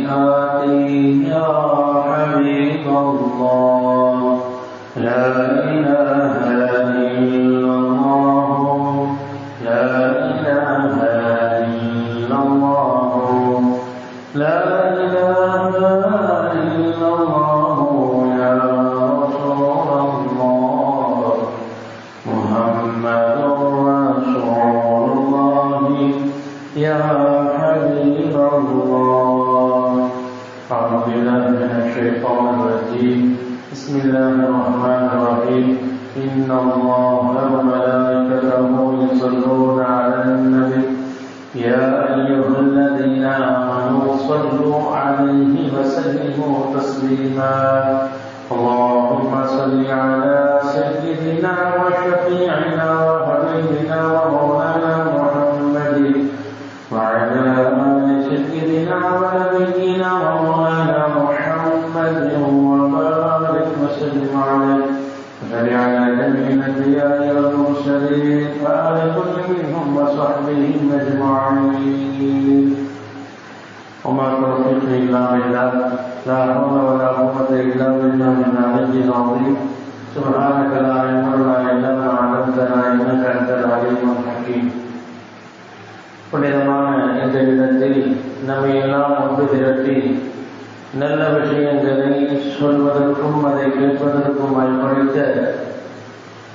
سيئاتي يا حبيب الله. يا حبيب الله. أعوذ بالله من الشيطان الرجيم. بسم الله الرحمن الرحيم. إن الله وملائكته يصلون على النبي. يا أيها الذين آمنوا صلوا عليه وسلموا تسليما. اللهم صل على سيدنا وشفيعنا وحبيبنا ومولانا جميع الانبياء والمرسلين وآل كل منهم وصحبهم اجمعين وما توفيقي الا بالله لا حول ولا قوة الا بالله العلي العظيم سبحانك لا علم لنا الا ما علمتنا انك انت العليم الحكيم புனிதமான இந்த விதத்தில் நம்மை எல்லாம் ஒன்று திரட்டி நல்ல விஷயங்களை சொல்வதற்கும் அதை கேட்பதற்கும் அர்ப்பணித்த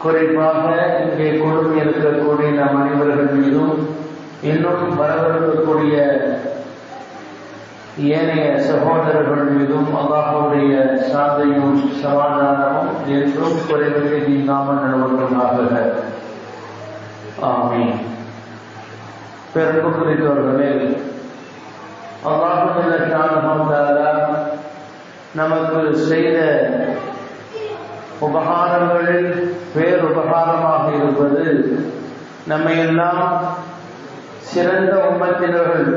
குறிப்பாக இங்கே குழுமி இருக்கக்கூடிய நம் அனைவர்கள் மீதும் இன்னும் வரவிருக்கக்கூடிய ஏனைய சகோதரர்கள் மீதும் அல்லாஹுடைய சாதையும் சமாதானமும் என்றும் குறைவில்லை நீங்காமல் நிலவர்களாக ஆமே பெரும்பு குறித்தவர்களே அல்லாஹுதாலா நமக்கு செய்த உபகாரங்களில் பேருபகாரமாக இருப்பது நம்மை எல்லாம் சிறந்த உம்மத்தினர்கள்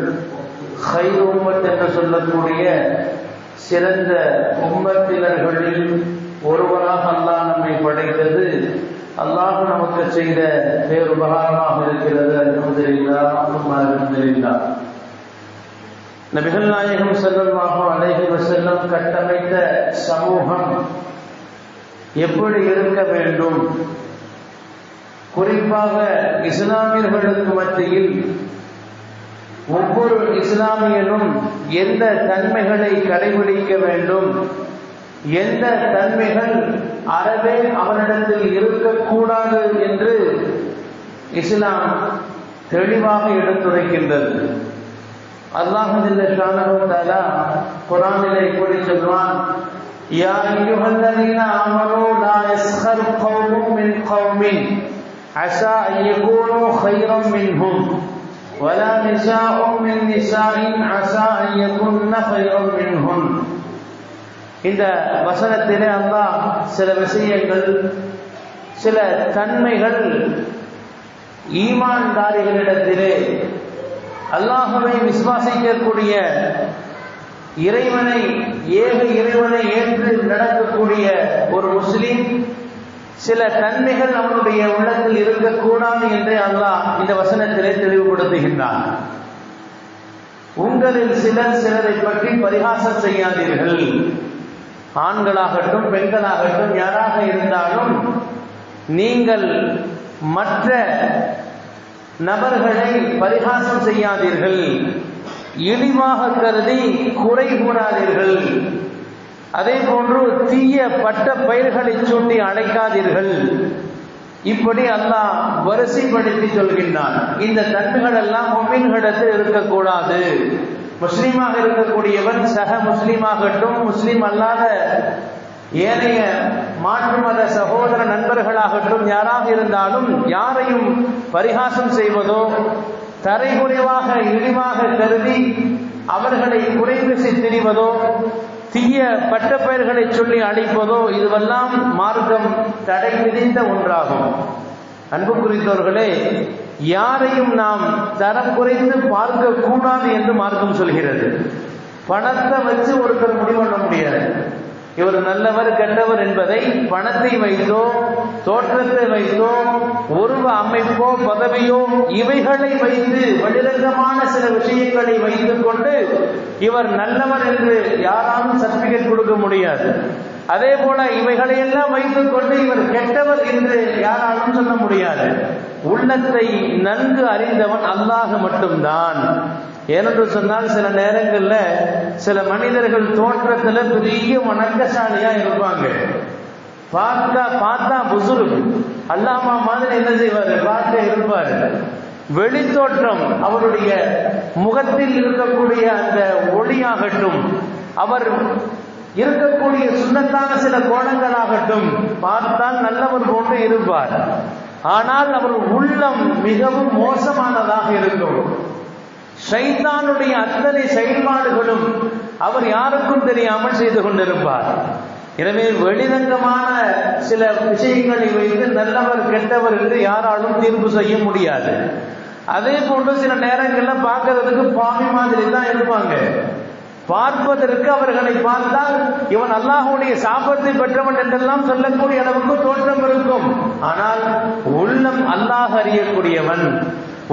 ஹை உம்மத் என்று சொல்லக்கூடிய சிறந்த உம்மத்தினர்களில் ஒருவராக அல்லாஹ் நம்மை படைத்தது. அல்லாஹ் நமக்கு செய்த பேருபகாரமாக இருக்கிறது. அல்ஹம்துலில்லா அம்மா நபிகள் நாயகம் செல்லமாக அழகி வசல்லம் கட்டமைத்த சமூகம் எப்படி இருக்க வேண்டும்? குறிப்பாக இஸ்லாமியர்களுக்கு மத்தியில் ஒவ்வொரு இஸ்லாமியனும் எந்த தன்மைகளை கடைபிடிக்க வேண்டும்? எந்த தன்மைகள் அறவே அவனிடத்தில் இருக்கக்கூடாது என்று இஸ்லாம் தெளிவாக எடுத்துரைக்கின்றது. அல்லாஹாலா குரானிலே கூறி சொல்வான் يا أيها الذين آمنوا لا يسخر قوم من قوم عسى أن يكونوا خيرا منهم ولا نساء من نساء عسى أن يكن خيرا منهن இந்த வசனத்திலே அல்லாஹ் சில விஷயங்கள் சில தன்மைகள் ஈமான்தாரிகளிடத்திலே அல்லாஹுவை விசுவாசிக்கக்கூடிய இறைவனை ஏக இறைவனை ஏற்று நடக்கக்கூடிய ஒரு முஸ்லீம் சில தன்மைகள் அவனுடைய உள்ளத்தில் இருக்கக்கூடாது என்று அல்லாஹ் இந்த வசனத்திலே தெளிவுபடுத்துகின்றான். உங்களில் சிலர் சிலரை பற்றி பரிகாசம் செய்யாதீர்கள். ஆண்களாகட்டும் பெண்களாகட்டும் யாராக இருந்தாலும் நீங்கள் மற்ற நபர்களை பரிகாசம் செய்யாதீர்கள். இழிவாக கருதி குறை கூறாதீர்கள். அதே போன்று தீய பட்ட பயிர்களை சூட்டி அழைக்காதீர்கள். இப்படி அல்லாஹ் வரிசைப்படுத்தி சொல்கின்றான். இந்த தட்டுகள் எல்லாம் மொமின்களிடத்தில் இருக்கக்கூடாது. முஸ்லீமாக இருக்கக்கூடியவன் சக முஸ்லீமாகட்டும் முஸ்லீம் அல்லாத ஏனைய மாற்று மத சகோதர நண்பர்களாகட்டும் யாராக இருந்தாலும் யாரையும் பரிகாசம் செய்வதோ தரைகுறைவாக இழிவாக கருதி அவர்களை குறைபேசி திரிவதோ தீய பட்டப்பெயர்களை சொல்லி அழைப்பதோ இதுவெல்லாம் மார்க்கம் தடை விதித்த ஒன்றாகும். அன்பு குறித்தவர்களே யாரையும் நாம் தரம் குறைத்து பார்க்க கூடாது என்று மார்க்கம் சொல்கிறது. பணத்தை வச்சு ஒருத்தர் முடிவு பண்ண முடியாது. இவர் நல்லவர் கெட்டவர் என்பதை பணத்தை வைத்தோ தோற்றத்தை வைத்தோ உருவ அமைப்போ பதவியோ இவைகளை வைத்து வெளிரங்கமான சில விஷயங்களை வைத்துக் கொண்டு இவர் நல்லவர் என்று யாராலும் சர்டிபிகேட் கொடுக்க முடியாது. அதே போல இவைகளையெல்லாம் வைத்துக் கொண்டு இவர் கெட்டவர் என்று யாராலும் சொல்ல முடியாது. உள்ளத்தை நன்கு அறிந்தவன் அல்லாஹ் மட்டும்தான். ஏனென்று சொன்னால் சில நேரங்களில் சில மனிதர்கள் தோற்றத்துல பெரிய வணக்கசாலியா இருப்பாங்க. பார்த்தா பார்த்தா புசுரு அல்லாமா மாதிரி என்ன செய்வாரு? பார்க்க இருப்பாரு. வெளித்தோற்றம் அவருடைய முகத்தில் இருக்கக்கூடிய அந்த ஒளியாகட்டும் அவர் இருக்கக்கூடிய சுண்ணத்தான சில கோணங்களாகட்டும் பார்த்தால் நல்லவர் போன்று இருப்பார். ஆனால் அவர் உள்ளம் மிகவும் மோசமானதாக இருக்கும். ஷைத்தானுடைய அத்தனை செயல்பாடுகளும் அவர் யாருக்கும் தெரியாமல் செய்து கொண்டிருப்பார். எனவே வெளிரங்கமான சில விஷயங்களை வைத்து நல்லவர் கெட்டவர் என்று யாராலும் தீர்ப்பு செய்ய முடியாது. அதே போன்று சில நேரங்களில் பார்க்கறதுக்கு பாவி மாதிரி தான் இருப்பாங்க. பார்ப்பதற்கு அவர்களை பார்த்தால் இவன் அல்லாஹுடைய சாபத்தை பெற்றவன் என்றெல்லாம் சொல்லக்கூடிய அளவுக்கு தோற்றம் இருக்கும். ஆனால் உள்ளம் அல்லாஹ் அறியக்கூடியவன்.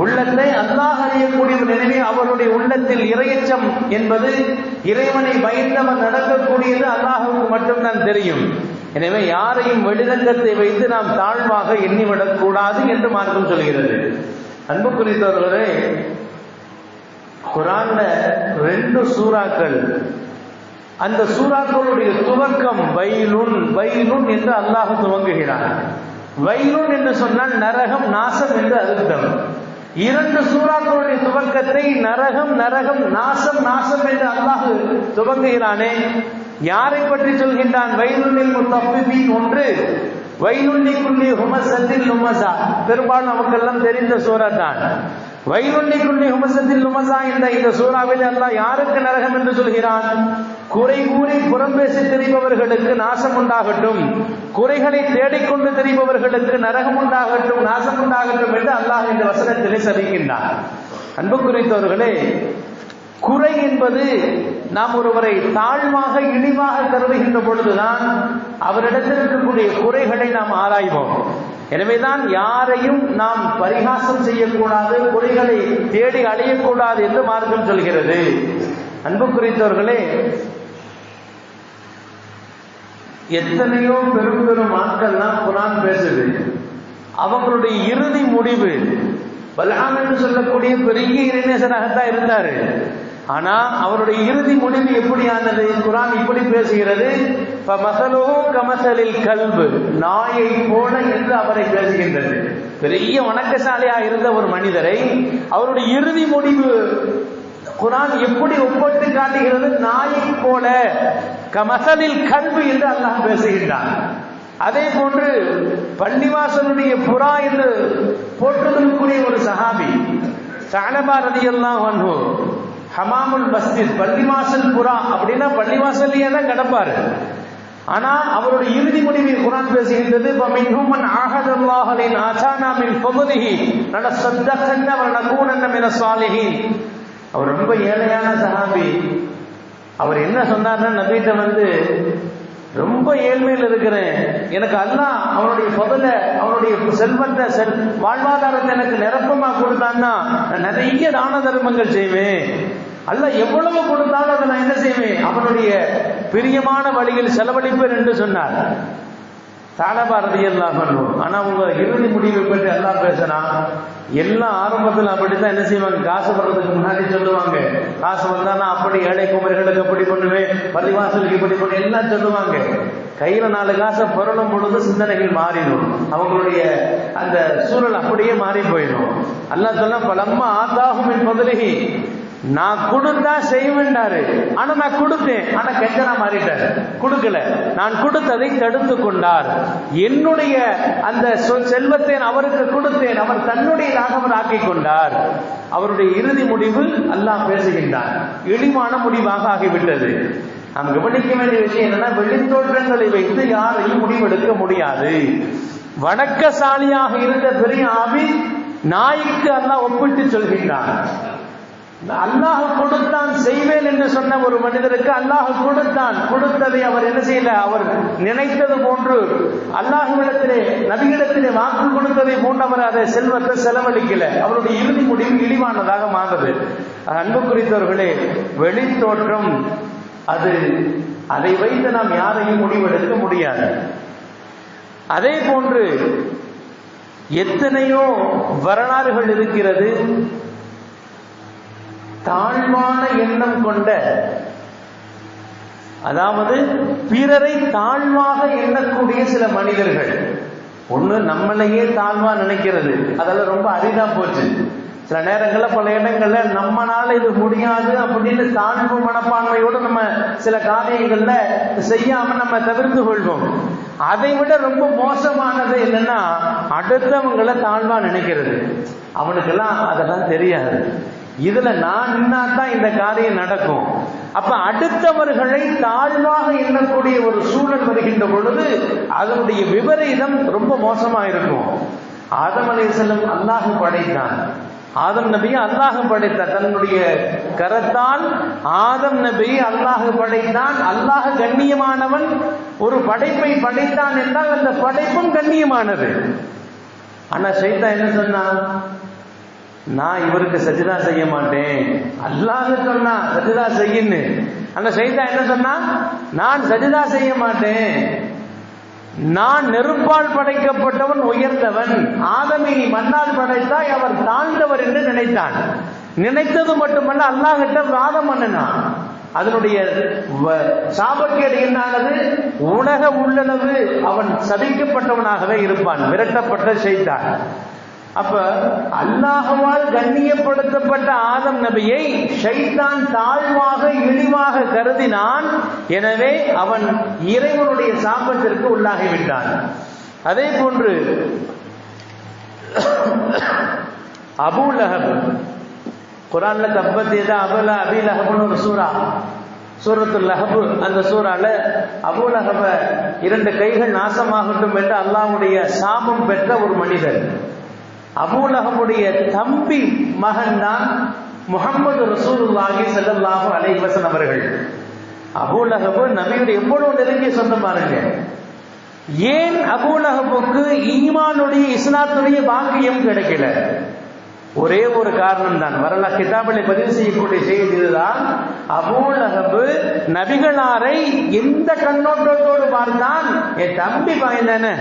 உள்ளத்தை அல்லாஹ் அறியக்கூடியவன் எனவே அவருடைய உள்ளத்தில் இரையச்சம் என்பது இறைவனை பயந்தவன் நடக்கக்கூடியது அல்லாஹுக்கு மட்டும்தான் தெரியும். எனவே யாரையும் வெளிரங்கத்தை வைத்து நாம் தாழ்வாக எண்ணிவிடக்கூடாது என்று மார்க்கம் சொல்கிறது. அன்பு குறித்தவர்களே குரான்ல ரெண்டு சூறாக்கள். அந்த சூறாக்களுடைய துவக்கம் வயலுன் வயலுன் என்று அல்லாஹ் துவங்குகிறான். வயலுன் என்று சொன்னால் நரகம் நாசம் என்று அர்த்தம். இரண்டு சூறாக்களுடைய துவக்கத்தை நரகம் நரகம் நாசம் நாசம் என்று அல்லாஹ் துவங்குகிறானே. யாரை பற்றி சொல்கின்றான்? வயலுன்னில் முத்தப்பின் ஒன்று வயலுன்னிக்குள்ளி ஹுமசத்தில் ஹுமசா பெரும்பாலும் நமக்கெல்லாம் தெரிந்த சூறா தான் வைருண்ணிக்குள்ளி ஹுமசத்தில் நுமசா என்ற இந்த சூறாவில் அல்லாஹ் யாருக்கு நரகம் என்று சொல்கிறான்? குறை கூறி புறம் பேசி திரிபவர்களுக்கு நாசம் உண்டாகட்டும். குறைகளை தேடிக்கொண்டு திரிபவர்களுக்கு நரகம் உண்டாகட்டும் நாசம் உண்டாகட்டும் என்று அல்லாஹ் இந்த வசனத்திலே சதிக்கின்றான் அன்பு குறித்தவர்களே குறை என்பது நாம் ஒருவரை தாழ்வாக இழிவாக கருதுகின்ற பொழுதுதான் அவரிடத்தில் இருக்கக்கூடிய குறைகளை நாம் ஆராய்வோம். எனவேதான் யாரையும் நாம் பரிகாசம் செய்யக்கூடாது பொறிகளை தேடி அழியக்கூடாது என்று மார்க்கம் சொல்கிறது. அன்பு குறித்தவர்களே எத்தனையோ பெரும் பெரும் ஆட்கள்லாம் குரான் பேசுது. அவங்களுடைய இறுதி முடிவு பல்ஹாம் என்று சொல்லக்கூடிய பெரிய இறைநேசராகத்தான் இருந்தாரு. ஆனா அவருடைய இறுதி முடிவு எப்படியானது? குரான் இப்படி பேசுகிறது மசலோ கமசலில் கல்பு. நாயை போல என்று அவரை பேசுகின்றது. பெரிய வணக்கசாலியா இருந்த ஒரு மனிதரை அவருடைய இறுதி முடிவு குரான் எப்படி ஒப்பிட்டு காட்டுகிறது? நாயை போல கமசலில் கல்வி என்று அல்லாஹ் பேசுகின்றான். அதே போன்று பள்ளிவாசனுடைய புறா என்று போற்றுதலுக்குரிய ஒரு சஹாபி சானபா ரதி எல்லாம் ஹமாமுல் மஸ்ஜித் பள்ளிவாசல் புறா அப்படின்னா பள்ளிவாசல்லையே தான் கிடப்பாரு. ஆனா அவருடைய இறுதி முடிவில் குரான் பேசுகின்றது மின்ஹுமன் ஆஹதல்லாஹலின் ஆசானா மின் ஃபதுலிஹி நட சத்தகன்ன வ நகூனன்ன மின சாலிஹீன் அவர் ரொம்ப ஏழையான சஹாபி. அவர் என்ன சொன்னார்னா நபீட்ட வந்து ரொம்ப ஏழ்மையில் இருக்கிறேன். எனக்கு அல்லாஹ் அவனுடைய முதல்ல அவனுடைய செல்வத்தை செல் வாழ்வாதாரத்தை எனக்கு நிரப்பமா கொடுத்தான்னா நான் நிறைய தான தர்மங்கள் செய்வேன். அல்ல எவ்வளவு கொடுத்தாலும் அதை நான் என்ன செய்வேன்? அவனுடைய பிரியமான வழியில் செலவழிப்பேன் என்று சொன்னார். தாளபாரதி எல்லாம் பண்ணுவோம் ஆனா உங்க இறுதி முடிவை பற்றி எல்லாம் பேசினா எல்லாம் ஆரம்பத்தில் அப்படித்தான் என்ன செய்வாங்க? காசு வர்றதுக்கு முன்னாடி சொல்லுவாங்க. காசு வந்தா நான் அப்படி ஏழை குமரிகளுக்கு அப்படி பண்ணுவேன் பள்ளிவாசலுக்கு இப்படி பண்ணுவேன் எல்லாம் சொல்லுவாங்க. கையில நாலு காசை புரளும் பொழுது சிந்தனைகள் மாறிடும். அவங்களுடைய அந்த சூழல் அப்படியே மாறி போயிடும். அல்லா சொன்னா பலம்மா ஆத்தாகும் என் முதலிகி நான் கொடுத்தா செய்வேண்டாரு ஆனா நான் கொடுத்தேன். ஆனா கெஞ்சனா மாறிட்டாரு. கொடுக்கல. நான் கொடுத்ததை தடுத்து கொண்டார். என்னுடைய அந்த சொ- செல்வத்தை அவருக்கு கொடுத்தேன். அவர் தன்னுடையதாக அவர் ஆக்கி கொண்டார். அவருடைய இறுதி முடிவு அல்லாஹ் பேசுகின்றார் இழிவான முடிவாக ஆகிவிட்டது. நாம் கவனிக்க வேண்டிய விஷயம் என்னன்னா வெளித்தோற்றங்களை வைத்து யாரையும் முடிவெடுக்க முடியாது. வணக்கசாலியாக இருந்த பெரிய ஆவி நாய்க்கு அல்லாஹ் ஒப்பிட்டு சொல்கின்றான். அல்லாஹ் கொடுத்தான் செய்வேன் என்று சொன்ன ஒரு மனிதருக்கு அல்லாஹ் கொடுத்தான். கொடுத்ததை அவர் என்ன செய்யல? அவர் நினைத்தது போன்று அல்லாஹ்விடத்திலே நபியிடத்திலே வாக்கு கொடுத்ததை போன்று அவர் அதை செல்வத்தை செலவழிக்கல. அவருடைய இறுதி முடிவு இழிவானதாக மாறுது அன்பு குறித்தவர்களே வெளித்தோற்றம் அது அதை வைத்து நாம் யாரையும் முடிவெடுக்க முடியாது. அதே போன்று எத்தனையோ வரலாறுகள் இருக்கிறது. தாழ்வான எண்ணம் கொண்ட அதாவது பிறரை தாழ்வாக எண்ணக்கூடிய சில மனிதர்கள். ஒண்ணு நம்மளையே தாழ்வா நினைக்கிறது. அதெல்லாம் ரொம்ப அரிதா போச்சு. சில நேரங்கள்ல பல இடங்கள்ல நம்மனால இது முடியாது அப்படின்னு தாழ்வு மனப்பான்மையோடு நம்ம சில காரியங்கள்ல செய்யாம நம்ம தவிர்த்து கொள்வோம். அதை விட ரொம்ப மோசமானது என்னன்னா அடுத்தவங்களை தாழ்வா நினைக்கிறது. அவனுக்கெல்லாம் அதெல்லாம் தெரியாது. இதுல நான் நின்னா தான் இந்த காரியம் நடக்கும். அப்ப அடுத்தவர்களை தாழ்வாக எண்ணக்கூடிய ஒரு சூழல் வருகின்ற பொழுது அதனுடைய விபரீதம் ரொம்ப மோசமா இருக்கும். ஆதம் அலைஹிஸ்ஸலாம் அல்லாஹ் படைத்தான். ஆதம் நபியை அல்லாஹ் படைத்தான் தன்னுடைய கரத்தால் ஆதம் நபியை அல்லாஹு படைத்தான். அல்லாஹ் கண்ணியமானவன். ஒரு படைப்பை படைத்தான் என்றால் அந்த படைப்பும் கண்ணியமானது. ஆனா சைதா என்ன சொன்னான் நான் இவருக்கு சஜிதா செய்ய மாட்டேன். அல்லாஹ் சொன்னா சஜிதா செய்யின்னு. அந்த சைதா என்ன சொன்னா? நான் சஜிதா செய்ய மாட்டேன். நான் நெருப்பால் படைக்கப்பட்டவன் உயர்ந்தவன். ஆதமி மண்ணால் படைத்தாய் அவர் தாழ்ந்தவர் என்று நினைத்தான். நினைத்தது மட்டுமல்ல அல்லாஹிட்ட வாதம் பண்ணினான். அதனுடைய வ- சாபக்கேடு என்னானது? உலக உள்ளளவு அவன் சதிக்கப்பட்டவனாகவே இருப்பான் விரட்டப்பட்ட செய்தான் அப்ப அல்லாஹ்வால் கண்ணியப்படுத்தப்பட்ட ஆதம் நபியை ஷைத்தான் தாழ்வாக இழிவாக கருதினான். எனவே அவன் இறைவனுடைய சாபத்திற்கு உள்ளாகிவிட்டான். அதே போன்று அபூ லஹப் குரான்ல தப்பத் அபுல அபல அபி லஹப்னு ஒரு சூரா சூரத்துல் லஹபு அந்த சூறால அபூ லஹப இரண்டு கைகள் நாசமாகட்டும் என்று அல்லாஹ்வுடைய சாபம் பெற்ற ஒரு மனிதர். அபூலகமுடைய தம்பி மகன் தான் முகமது ரசூலுல்லாஹி ஸல்லல்லாஹு அலைஹி வஸல்லம் அவர்கள். அபூலகபு நபியுடைய எவ்வளவு நெருங்கிய சொந்தம் பாருங்க. ஏன் அபூலகபுக்கு ஈமானுடைய இஸ்லாத்துடைய பாக்கியம் கிடைக்கல? ஒரே ஒரு காரணம் தான். வரலா கிதாபில் பதிவு செய்யக்கூடிய செய்தி இதுதான். அபூலகபு நபிகளாரை எந்த கண்ணோட்டத்தோடு பார்த்தான்? என் தம்பி பயந்தானே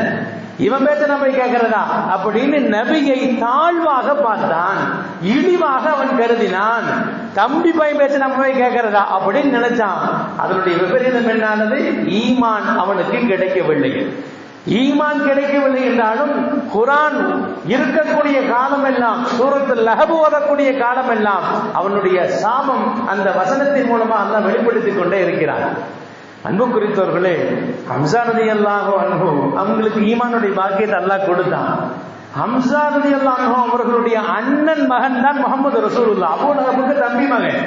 இவன் பேச்ச நம்ம கேட்கிறதா அப்படின்னு நபியை தாழ்வாக பார்த்தான். இழிவாக அவன் கருதினான். தம்பி பையன் பேச்ச நம்ம போய் கேட்கிறதா அப்படின்னு நினைச்சான். அதனுடைய விபரீதம் என்னானது? ஈமான் அவனுக்கு கிடைக்கவில்லை. ஈமான் கிடைக்கவில்லை என்றாலும் குரான் இருக்கக்கூடிய காலம் எல்லாம் சூரத்தில் லகபு ஓதக்கூடிய காலம் எல்லாம் அவனுடைய சாபம் அந்த வசனத்தின் மூலமா அல்லாஹ் வெளிப்படுத்திக் கொண்டே இருக்கிறான். அன்பு குறித்தவர்களே ஹம்சா நதி அல்லாஹோ அன்பு அவங்களுக்கு ஈமானுடைய பாக்கியத்தை அல்லாஹ் கொடுத்தான். ஹம்சா நதி அல்லாஹோ அவர்களுடைய அண்ணன் மகன் தான் முகமது ரசூலுல்லா அபூ தம்பி மகன்.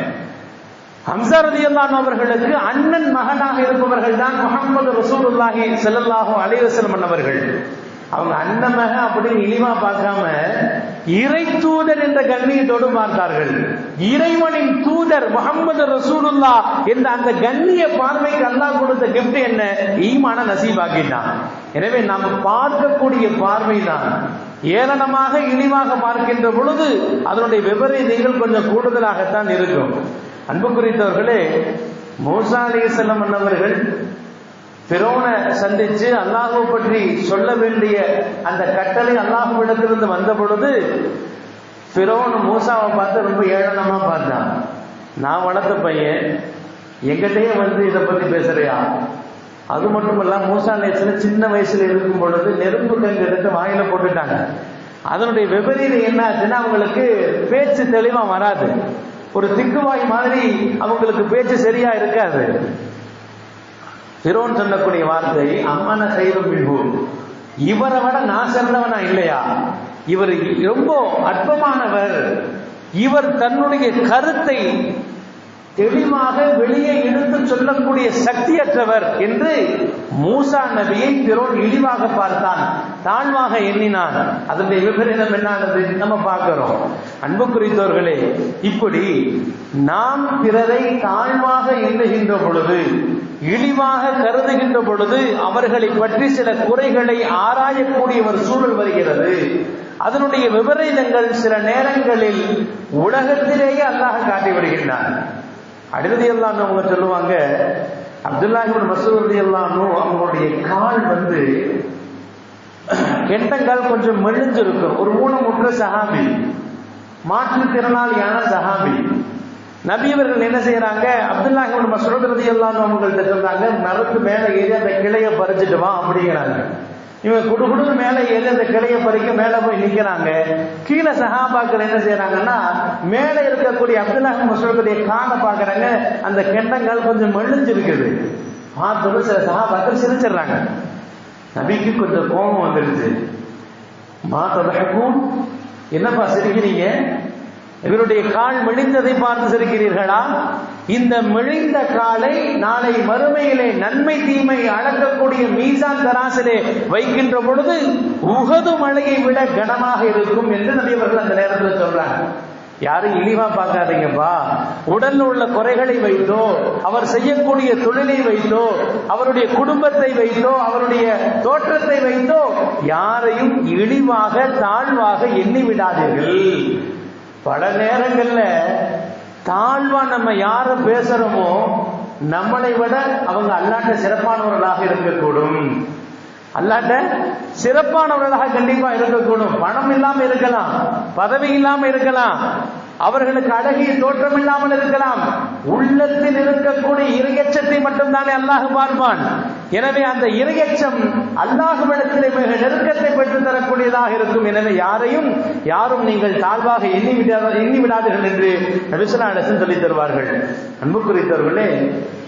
ஹம்சா ரதியல்லான் அவர்களுக்கு அண்ணன் மகனாக இருப்பவர்கள் தான் முகமது ரசூலுல்லாஹி செல்லல்லாஹோ அலைவசலம் அண்ணவர்கள் அவர்கள். அவங்க அண்ணன் மகன் அப்படின்னு இழிவா பார்க்காம இறை தூதர் என்ற கண்ணியத்தோடு பார்த்தார்கள். இறைவனின் தூதர் முகமது ரசூலுல்லா என்ற அந்த கண்ணிய பார்வைக்கு அல்லாஹ் கொடுத்த கிஃப்ட் என்ன? ஈமான நசீபாக்கிட்டான் எனவே நாம் பார்க்கக்கூடிய பார்வை தான் ஏளனமாக இழிவாக பார்க்கின்ற பொழுது அதனுடைய விபரீதங்கள் கொஞ்சம் கூடுதலாகத்தான் இருக்கும். அன்பு குறித்தவர்களே மூசா அலிசல்லம் அண்ணவர்கள் பிரோனை சந்திச்சு அல்லாஹுவை பற்றி சொல்ல வேண்டிய அந்த கட்டளை அல்லாஹுவிடத்திலிருந்து வந்த பொழுது பிரோன் மூசாவை பார்த்து ரொம்ப ஏளனமா பார்த்தான். நான் வளர்த்த பையன் எங்கிட்டயே வந்து இதை பத்தி பேசுறியா? அது மட்டும் இல்ல மூசா நேரத்தில் சின்ன வயசுல இருக்கும் பொழுது நெருப்பு கங்கு எடுத்து வாயில போட்டுட்டாங்க. அதனுடைய விபரீதம் என்ன ஆச்சுன்னா அவங்களுக்கு பேச்சு தெளிவா வராது. ஒரு திக்குவாய் மாதிரி அவங்களுக்கு பேச்சு சரியா இருக்காது. பிரோன் சொல்லக்கூடிய வார்த்தை அம்மன சைவம் மிகு. இவரை விட நான் சிறந்தவனா இல்லையா? இவர் ரொம்ப அற்பமானவர். இவர் தன்னுடைய கருத்தை தெளிவாக வெளியே எடுத்து சொல்லக்கூடிய சக்தியற்றவர் என்று மூசா நபியை பிறோன் இழிவாக பார்த்தான். தாழ்வாக எண்ணினான். அதனுடைய விபரீதம் என்னானது நம்ம பார்க்கிறோம். அன்பு குறித்தவர்களே இப்படி நாம் பிறரை தாழ்வாக எண்ணுகின்ற பொழுது இழிவாக கருதுகின்ற பொழுது அவர்களை பற்றி சில குறைகளை ஆராயக்கூடிய ஒரு சூழல் வருகிறது. அதனுடைய விபரீதங்கள் சில நேரங்களில் உலகத்திலேயே அல்லாஹ் காட்டி வருகின்றான் அடிரதி எல்லாம் அவங்க சொல்லுவாங்க. அப்துல்லாஹிபின் மசூதி எல்லாம் அவங்களுடைய கால் வந்து கெட்டங்கால் கொஞ்சம் மெலிஞ்சிருக்கும். ஒரு ஊனமுற்ற சஹாபி மாற்றுத்திறனாளியான சஹாபி. நபியவர்கள் என்ன செய்யறாங்க அப்துல்லாஹிபின் மசூத் ரதி எல்லாம் அவங்கள்ட்ட சொல்றாங்க மரத்து மேல ஏறி அந்த கிளையை பறிச்சுட்டு வா அப்படிங்கிறாங்க. இவன் குடுகுடுன்னு மேல ஏறி அந்த கிளைய பறிக்க மேல போய் நிக்கிறாங்க கீழே சஹாபாக்கள் என்ன செய்யறாங்கன்னா மேல இருக்கக்கூடிய அப்துல்லாஹ் மசூலுடைய காலை பாக்குறாங்க அந்த கெண்டங்கால் கொஞ்சம் மெலிஞ்சிருக்குது. பார்த்தது சில சஹாபாக்கள் சிரிச்சிடுறாங்க. நபிக்கு கொஞ்சம் கோபம் வந்துருச்சு. மாத்ததற்கும் என்னப்பா சிரிக்கிறீங்க? இவருடைய கால் மெழிந்ததை பார்த்து சிரிக்கிறீர்களா? இந்த மெழிந்த காலை நாளை மறுமையிலே நன்மை தீமை அளக்கக்கூடிய மீசான் தராசிலே வைக்கின்ற பொழுது உகது மழையை விட கனமாக இருக்கும் என்று நபியவர்கள் அந்த நேரத்தில் சொல்றாங்க. யாரும் இழிவா பார்க்காதீங்கப்பா. உடல்ல உள்ள குறைகளை வைத்தோ அவர் செய்யக்கூடிய தொழிலை வைத்தோ அவருடைய குடும்பத்தை வைத்தோ அவருடைய தோற்றத்தை வைத்தோ யாரையும் இழிவாக தாழ்வாக எண்ணி விடாதீர்கள். பல நேரங்கள்ல தாழ்வா நம்ம யார பேசுறோமோ நம்மளை விட அவங்க அல்லாட்ட சிறப்பானவர்களாக இருக்கக்கூடும். அல்லாட்ட சிறப்பானவர்களாக கண்டிப்பா இருக்கக்கூடும். பணம் இல்லாம இருக்கலாம் பதவி இல்லாம இருக்கலாம். அவர்களுக்கு அழகிய தோற்றம் இல்லாமல் இருக்கலாம். உள்ளத்தில் இருக்கக்கூடிய இரையச்சத்தை மட்டும்தானே அல்லாஹ் பார்ப்பான். எனவே அந்த இரையச்சம் அல்லாஹுவிடத்திலே மிக நெருக்கத்தை பெற்று தரக்கூடியதாக இருக்கும். எனவே யாரையும் யாரும் நீங்கள் தாழ்வாக எண்ணி விடாத எண்ணி விடாதீர்கள் என்று நபிசுல்லா அரசன் சொல்லித் தருவார்கள். அன்பு குறித்தவர்களே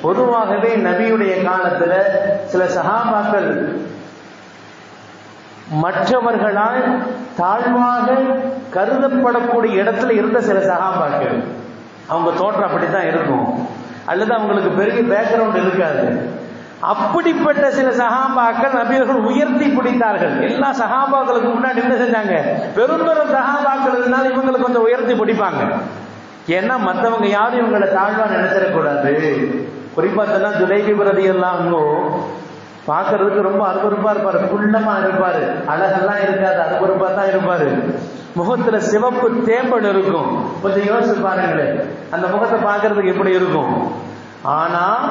பொதுவாகவே நபியுடைய காலத்துல சில சகாபாக்கள் மற்றவர்களால் தாழ்வாக கருதப்படக்கூடிய இடத்துல இருந்த சில சகாபாக்கள். அவங்க தோற்றம் அப்படித்தான் இருக்கும். அல்லது அவங்களுக்கு பெரிய பேக்ரவுண்ட் இருக்காது. அப்படிப்பட்ட சில சகாபாக்கள் நபியர்கள் உயர்த்தி பிடித்தார்கள். எல்லா சகாபாக்களுக்கு முன்னாடி என்ன செஞ்சாங்க? பெரும் பெரும் சகாபாக்கள் இருந்தாலும் இவங்களை கொஞ்சம் உயர்த்தி பிடிப்பாங்க. ஏன்னா மற்றவங்க யாரும் இவங்களை தாழ்வா நினைச்சிடக்கூடாது. குறிப்பா சொன்னா துலைபி பிரதி எல்லாம் பார்க்கறதுக்கு ரொம்ப அருவருப்பா இருப்பாரு. குள்ளமா இருப்பாரு. அழகெல்லாம் இருக்காது. அருவருப்பா தான் இருப்பாரு. முகத்துல சிவப்பு தேம்பல் இருக்கும். கொஞ்சம் யோசிச்சு பாருங்களேன். அந்த முகத்தை பார்க்கறதுக்கு எப்படி இருக்கும்? ஆனா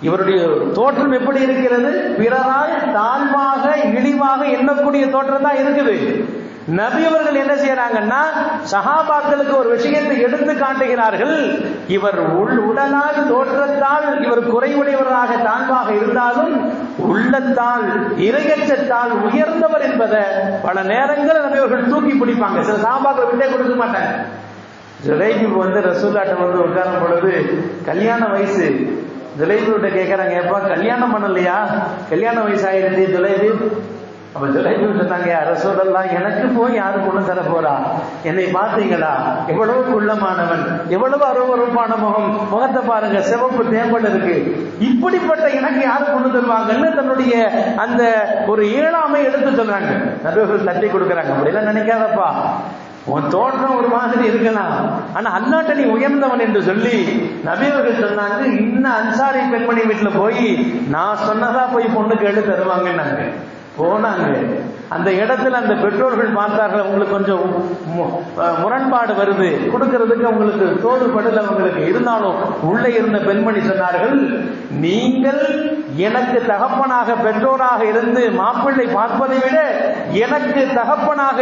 இவருடைய தோற்றம் எப்படி இருக்கிறது? பிறரால் தாழ்வாக இழிவாக எண்ணக்கூடிய தோற்றம் தான் இருக்குது. நபி அவர்கள் என்ன செய்யறாங்கன்னா சகாபாக்களுக்கு ஒரு விஷயத்தை எடுத்து காட்டுகிறார்கள். இவர் உள் உடலால் தோற்றத்தால் இவர் குறைவுடையவராக தாழ்வாக இருந்தாலும் உள்ளத்தால் இரையற்றத்தால் உயர்ந்தவர் என்பதை பல நேரங்களில் நம்ம அவர்கள் தூக்கி பிடிப்பாங்க. சில சஹாபாக்கள் விட்டே கொடுக்க மாட்டாங்க. ஜுலைபி வந்து ரசூல்லாட்ட வந்து உட்காரும் பொழுது கல்யாண வயசு. ஜுலைபிட்ட கேட்கறாங்க எப்பா கல்யாணம் பண்ணலையா? கல்யாண வயசு ஆயிடுச்சு. ஜுலைபி அப்ப ஜுலைபி சொன்னாங்க அரசோடெல்லாம் எனக்கு போய் யாரு கொண்டு தர போறா? என்னை பார்த்தீங்களா? எவ்வளவு குள்ளமானவன் எவ்வளவு அருவறுப்பான முகம். முகத்தை பாருங்க சிவப்பு தேம்பல் இருக்கு. இப்படிப்பட்ட எனக்கு யாரு கொண்டு தருவாங்கன்னு தன்னுடைய அந்த ஒரு இயலாமை எடுத்து சொல்றாங்க. நடுவர்கள் தட்டி கொடுக்குறாங்க. அப்படிலாம் நினைக்காதப்பா. உன் தோற்றம் ஒரு மாதிரி இருக்கலாம். ஆனா அல்லாட்ட நீ உயர்ந்தவன் என்று சொல்லி நபியவர்கள் சொன்னாங்க இன்னும் அன்சாரி பெண்மணி வீட்டுல போய் நான் சொன்னதா போய் பொண்ணு கேட்டு தருவாங்கன்னாங்க. போனாங்க. அந்த இடத்துல அந்த பெற்றோர்கள் பார்த்தார்கள் அவங்களுக்கு கொஞ்சம் முரண்பாடு வருது. கொடுக்கறதுக்கு அவங்களுக்கு தோது படல அவங்களுக்கு இருந்தாலும் உள்ளே இருந்த பெண்மணி சொன்னார்கள் நீங்கள் எனக்கு தகப்பனாக பெற்றோராக இருந்து மாப்பிள்ளை பார்ப்பதை விட எனக்கு தகப்பனாக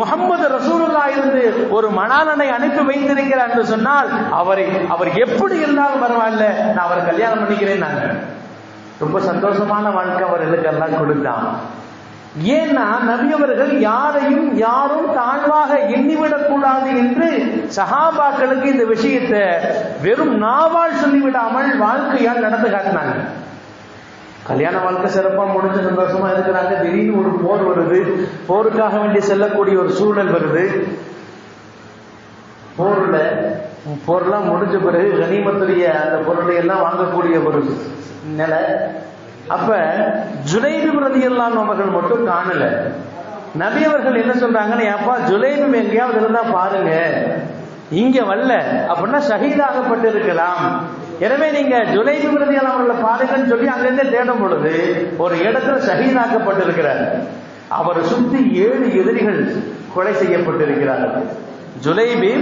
முகமது ரசூலுல்லா இருந்து ஒரு மணாலனை அனுப்பி வைத்திருக்கிறார் என்று சொன்னால் அவரை அவர் எப்படி இருந்தாலும் பரவாயில்ல நான் அவரை கல்யாணம் பண்ணிக்கிறேன் நாங்கள் ரொம்ப சந்தோஷமான வாழ்க்கை அவர்களுக்கு எல்லாம் கொடுத்தான். ஏன்னா நபியவர்கள் யாரையும் யாரும் தாழ்வாக எண்ணிவிடக் கூடாது என்று சஹாபாக்களுக்கு இந்த விஷயத்தை வெறும் நாவால் சொல்லிவிடாமல் வாழ்க்கையால் நடந்து காட்டினாங்க. கல்யாண வாழ்க்கை சிறப்பாக முடிஞ்சு சந்தோஷமா இருக்கிறாங்க. திடீர்னு ஒரு போர் வருது. போருக்காக வேண்டி செல்லக்கூடிய ஒரு சூழல் வருது. போர்ல போர்லாம் முடிஞ்ச பிறகு கனிமத்துடைய அந்த பொருளை எல்லாம் வாங்கக்கூடிய ஒரு நிலை. அப்ப ஜுலைபி பிரதி எல்லாம் அவர்கள் மட்டும் காணல. நபி அவர்கள் என்ன சொல்றாங்கன்னு ஏப்பா ஜுலைபி எங்கேயாவது இருந்தா பாருங்க. இங்க வரல. அப்படின்னா ஷஹீதாகப்பட்டு இருக்கலாம் எனவே நீங்க ஜுலைபி பிரதி அவர்களை பாருங்கன்னு சொல்லி அங்கிருந்தே தேடும் பொழுது ஒரு இடத்துல ஷஹீதாக்கப்பட்டிருக்கிறார் அவரை சுத்தி ஏழு எதிரிகள் கொலை செய்யப்பட்டிருக்கிறார்கள். ஜுலைபி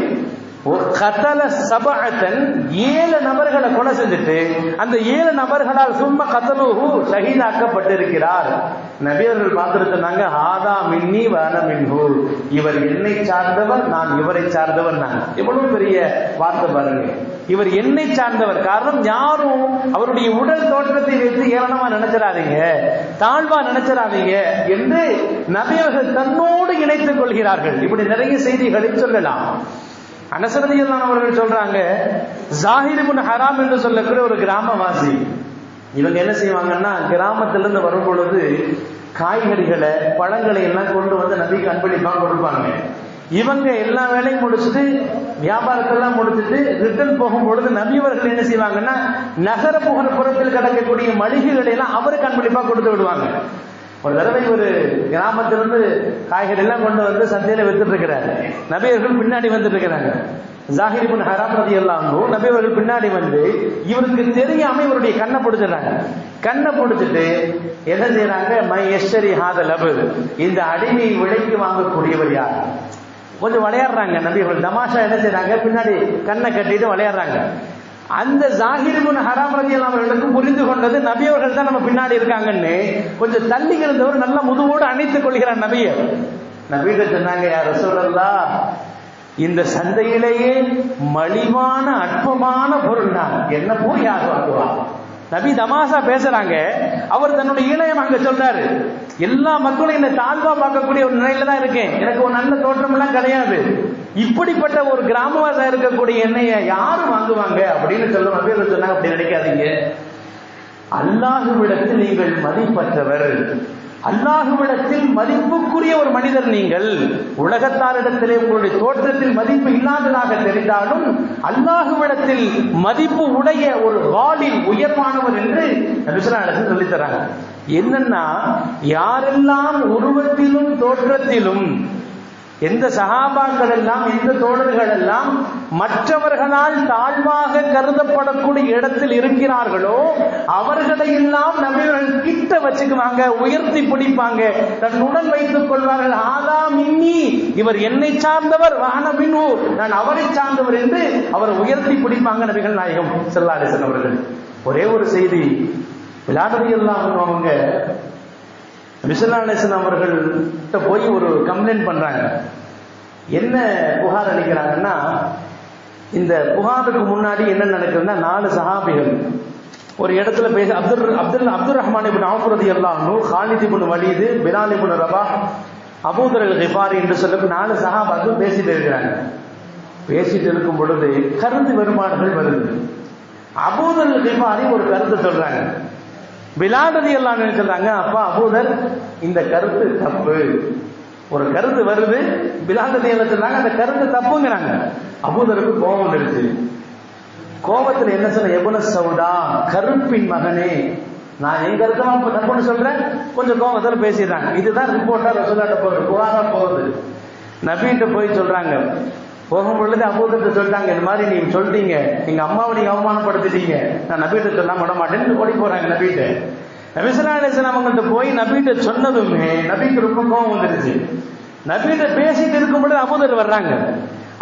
கத்தல சபஅத்தன் ஏழு நபர்களை கொலை செஞ்சுட்டு அந்த ஏழு நபர்களால் சும்மா கதலுகு ஷஹீதாக்கப்பட்டிருக்கிறார். நபியர்கள் பார்த்துட்டு சொன்னாங்க ஆதா மின்னி வன மின்ஹு. இவர் என்னை சார்ந்தவர் நான் இவரை சார்ந்தவர் நான் எவ்வளவு பெரிய வார்த்தை பாருங்க. இவர் என்னை சார்ந்தவர். காரணம் யாரும் அவருடைய உடல் தோற்றத்தை வைத்து ஏளனமா நினைச்சிடாதீங்க. தாழ்வா நினைச்சிடாதீங்க என்று நபியர்கள் தன்னோடு இணைத்துக் கொள்கிறார்கள். இப்படி நிறைய செய்திகளை சொல்லலாம். அனசரதியெல்லாம் அவர்கள் சொல்றாங்க ஜாகிரிபுன் ஹராம் என்று சொல்லக்கூடிய ஒரு கிராமவாசி. இவங்க என்ன செய்வாங்கன்னா கிராமத்திலிருந்து வரும் பொழுது காய்கறிகளை பழங்களை எல்லாம் கொண்டு வந்து நபிக்கு அன்பளிப்பாக கொடுப்பாங்க இவங்க எல்லா வேலையும் முடிச்சுட்டு வியாபாரத்தெல்லாம் முடிச்சுட்டு ரிட்டர்ன் போகும் பொழுது நபியவர்கள் என்ன செய்வாங்கன்னா நகர புறத்தில் கிடக்கக்கூடிய மளிகைகளை எல்லாம் அவருக்கு அன்பளிப்பாக கொடுத்து விடுவாங்க. ஒரு தடவை ஒரு கிராமத்திலிருந்து காய்கறி எல்லாம் கொண்டு வந்து சந்தையில வித்துட்டு இருக்கிறார். நபியர்கள் பின்னாடி வந்துட்டு இருக்கிறாங்க. ஜாகிரிபுன் ஹராம் ரதி எல்லாம் நபியவர்கள் பின்னாடி வந்து இவருக்கு தெரியாம இவருடைய கண்ணை பிடிச்சிடுறாங்க. கண்ணை பிடிச்சிட்டு என்ன செய்யறாங்க மை எஸ்டரி ஹாத லபு இந்த அடிமை விலைக்கு வாங்கக்கூடியவர் யார்? கொஞ்சம் விளையாடுறாங்க நபியவர்கள் தமாஷா என்ன செய்யறாங்க பின்னாடி கண்ணை கட்டிட்டு விளையாடுறாங்க. அந்த ஜாகிரிபுன் ஹராம் ரதி அவர்களுக்கும் புரிந்து கொண்டது நபி அவர்கள் தான் நம்ம பின்னாடி இருக்காங்கன்னு கொஞ்சம் தள்ளி இருந்தவர் நல்ல முதுவோடு அணைத்துக் கொள்கிறார் நபிய. நபிகிட்ட சொன்னாங்க யார் ரசூலல்லா இந்த சந்தையிலேயே மலிவான அற்பமான பொருள் தான். என்ன போய் யார் வாங்குவா? நபி தமாசா பேசுறாங்க. அவர் தன்னுடைய இளையம் அங்க சொல்றாரு. எல்லா மக்களும் என்ன தாழ்வா பார்க்கக்கூடிய ஒரு நிலையில தான் இருக்கேன். எனக்கு ஒரு நல்ல தோற்றம் எல்லாம் கிடையாது. இப்படிப்பட்ட ஒரு கிராமவாசம் இருக்கக்கூடிய எண்ணெயை யாரும் வாங்குவாங்க அப்படின்னு சொல்ல நபி சொன்னாங்க அப்படி நினைக்காதீங்க. அல்லாஹுவிடத்தில் நீங்கள் மதிப்பற்றவர். அல்லாஹுவிடத்தில் மதிப்புக்குரிய ஒரு மனிதர் நீங்கள். உலகத்தாரிடத்திலே உங்களுடைய தோற்றத்தில் மதிப்பு இல்லாததாக தெரிந்தாலும் அல்லாஹுவிடத்தில் மதிப்பு உடைய ஒரு வாலில் உயர்வானவர் என்று நபிசுலாடத்தில் சொல்லித் தராங்க. என்னன்னா யாரெல்லாம் உருவத்திலும் தோற்றத்திலும் எந்த சகாபாக்கள் எல்லாம் எந்த தோழர்கள் எல்லாம் மற்றவர்களால் தாழ்வாக கருதப்படக்கூடிய இடத்தில் இருக்கிறார்களோ அவர்களை எல்லாம் நபிகள் கிட்ட வச்சுக்குவாங்க உயர்த்தி பிடிப்பாங்க. தன்னுடன் வைத்துக் கொள்வார்கள். ஆதா மின்னி. இவர் என்னை சார்ந்தவர். வான நான் அவரை சார்ந்தவர் என்று அவர் உயர்த்தி பிடிப்பாங்க நபிகள் நாயகம். செல்லாரிசன் அவர்கள். ஒரே ஒரு செய்தி. விளையாடுறது எல்லாம் அவங்க விசலாலேசன் அவர்கள்ட்ட போய் ஒரு கம்ப்ளைண்ட் பண்றாங்க. என்ன புகார் அளிக்கிறாங்கன்னா இந்த புகாருக்கு முன்னாடி என்ன நடக்குதுன்னா நாலு சஹாபிகள் ஒரு இடத்துல பேச Abdul Abdul Abdul Rahman ibn ஆஃபுரதி அல்லாஹ்னு Khalid ibn Walid Bilal ibn Rabah Abu Dharr Ghifari என்று சொல்லி நாலு சஹாபாக்கள் பேசிட்டு இருக்கிறாங்க. பேசிட்டு இருக்கும் பொழுது கருத்து வேறுபாடுகள் வருது. அபூதர் ஹிபாரி ஒரு கருத்து சொல்றாங்க. விலாடதி எல்லாம் சொல்றாங்க அப்பா அபூதர் இந்த கருத்து தப்பு. ஒரு கருத்து வருது பிலாடதி எல்லாம் சொன்னாங்க அந்த கருத்து தப்புங்கிறாங்க. அபூதருக்கு கோபம் வந்துருச்சு. கோபத்துல என்ன சொன்ன எபுன சவுடா கருப்பின் மகனே. நான் என் கருத்தமா இப்ப தப்புன்னு சொல்றேன் கொஞ்சம் கோபத்தில் பேசிடுறாங்க. இதுதான் ரிப்போர்ட்டா ரசூலாட்ட போகுது குரானா போகுது. நபின்ட்டு போய் சொல்றாங்க போகும் பொழுது அபூதத்தை சொல்லிட்டாங்க இந்த மாதிரி நீங்க சொல்லிட்டீங்க எங்க அம்மாவை நீங்க அவமானப்படுத்திட்டீங்க. நான் நபீட்ட சொல்லாம விட மாட்டேன்னு ஓடி போறாங்க நபீட்ட நபிசலா அலிஸ்லாம் அவங்கள்ட்ட போய் நபிட்ட சொன்னதுமே நபிக்கு ரொம்ப கோபம் வந்துருச்சு. நபீட்ட பேசிட்டு இருக்கும் பொழுது அபூதர் வர்றாங்க.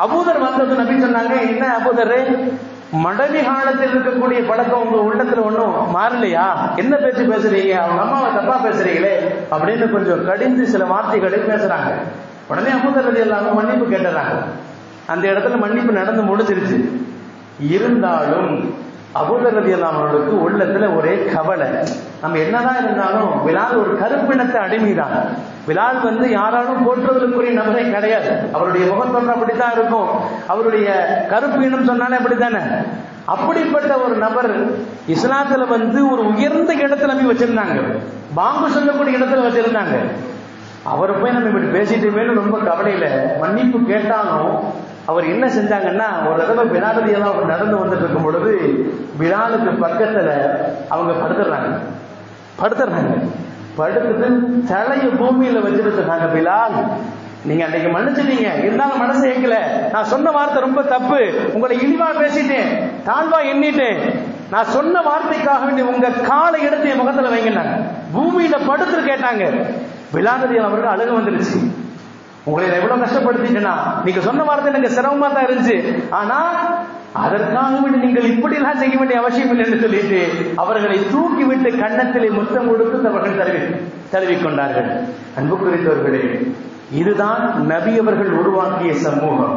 அபூதர் வந்தது நபி சொன்னாங்க என்ன அபூதர் மடவி காலத்தில் இருக்கக்கூடிய பழக்கம் உங்க உள்ளத்துல ஒன்றும் மாறலையா? என்ன பேச்சு பேசுறீங்க? அவங்க அம்மாவை தப்பா பேசுறீங்களே? அப்படின்னு கொஞ்சம் கடிந்து சில வார்த்தைகளை பேசுறாங்க. உடனே அமுதர் ரதி மன்னிப்பு கேட்டுறாங்க. அந்த இடத்துல மன்னிப்பு நடந்து முடிஞ்சிருச்சு. இருந்தாலும் அபூதர் அவர்களுக்கு உள்ளத்துல ஒரே கவலை. நம்ம என்னதான் இருந்தாலும் விலால் ஒரு கருப்பினத்தை அடிமைதான். பிலால் வந்து யாராலும் போற்றுவதற்குரிய நபரே கிடையாது. அவருடைய முகத்தொன்று அப்படித்தான் இருக்கும். அவருடைய கருப்பு இனம் சொன்னாலே அப்படித்தானே? அப்படிப்பட்ட ஒரு நபர் இஸ்லாத்துல வந்து ஒரு உயர்ந்த இடத்துல போய் வச்சிருந்தாங்க. பாம்பு சொல்லக்கூடிய இடத்துல வச்சிருந்தாங்க. அவரை போய் நம்ம இப்படி பேசிட்டுமேனு ரொம்ப கவலையில மன்னிப்பு கேட்டாலும் அவர் என்ன செஞ்சாங்கன்னா ஒரு தடவை பிலாலதி அவர் நடந்து வந்துட்டு இருக்கும் பொழுது பிலாலுக்கு பக்கத்துல அவங்க படுத்துடுறாங்க படுத்துடுறாங்க படுத்துட்டு தலைய பூமியில வச்சுட்டு சொன்னாங்க பிலால் நீங்க அன்னைக்கு மன்னிச்சிட்டீங்க. இருந்தாலும் மனசு ஏக்கல நான் சொன்ன வார்த்தை ரொம்ப தப்பு. உங்களை இழிவா பேசிட்டேன். தாழ்வா எண்ணிட்டேன். நான் சொன்ன வார்த்தைக்காக வேண்டி உங்க காலை எடுத்து என் முகத்துல வைங்கினாங்க பூமியில படுத்து கேட்டாங்க. விழாநதி அவர்கள் அழகு வந்துருச்சு. உங்களை நான் எவ்வளவு கஷ்டப்படுத்திட்டேனா நீங்க சொன்ன வார்த்தை எனக்கு சிரமமா தான் இருந்துச்சு. ஆனா அதற்காக வேண்டி நீங்கள் எல்லாம் செய்ய வேண்டிய அவசியம் இல்லை என்று சொல்லிட்டு அவர்களை தூக்கிவிட்டு கன்னத்திலே முத்தம் கொடுத்து அவர்கள் தருவி தருவிக்கொண்டார்கள் அன்பு குறித்தவர்களே இதுதான் நபி அவர்கள் உருவாக்கிய சமூகம்.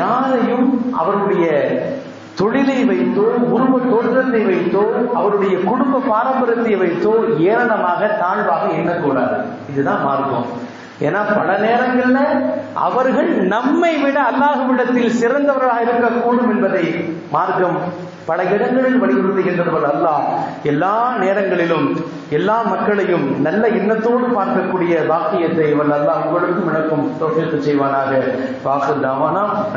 யாரையும் அவருடைய தொழிலை வைத்தோ உருவ தோற்றத்தை வைத்தோ அவருடைய குடும்ப பாரம்பரியத்தை வைத்தோ ஏளனமாக தாழ்வாக எண்ணக்கூடாது. இதுதான் மார்க்கம். ஏன்னா பல நேரங்களில் அவர்கள் நம்மை விட அல்லாஹுவிடத்தில் சிறந்தவர்களாக இருக்கக்கூடும் என்பதை மார்க்கம் பல இடங்களில் வலியுறுத்துகின்றவர்கள் அல்லாஹ் எல்லா நேரங்களிலும் எல்லா மக்களையும் நல்ல எண்ணத்தோடு பார்க்கக்கூடிய வாக்கியத்தை வல்ல அல்லாஹ் உங்களுக்கும் எனக்கும் தோற்று செய்வானாக. வாக்கு தாவானா.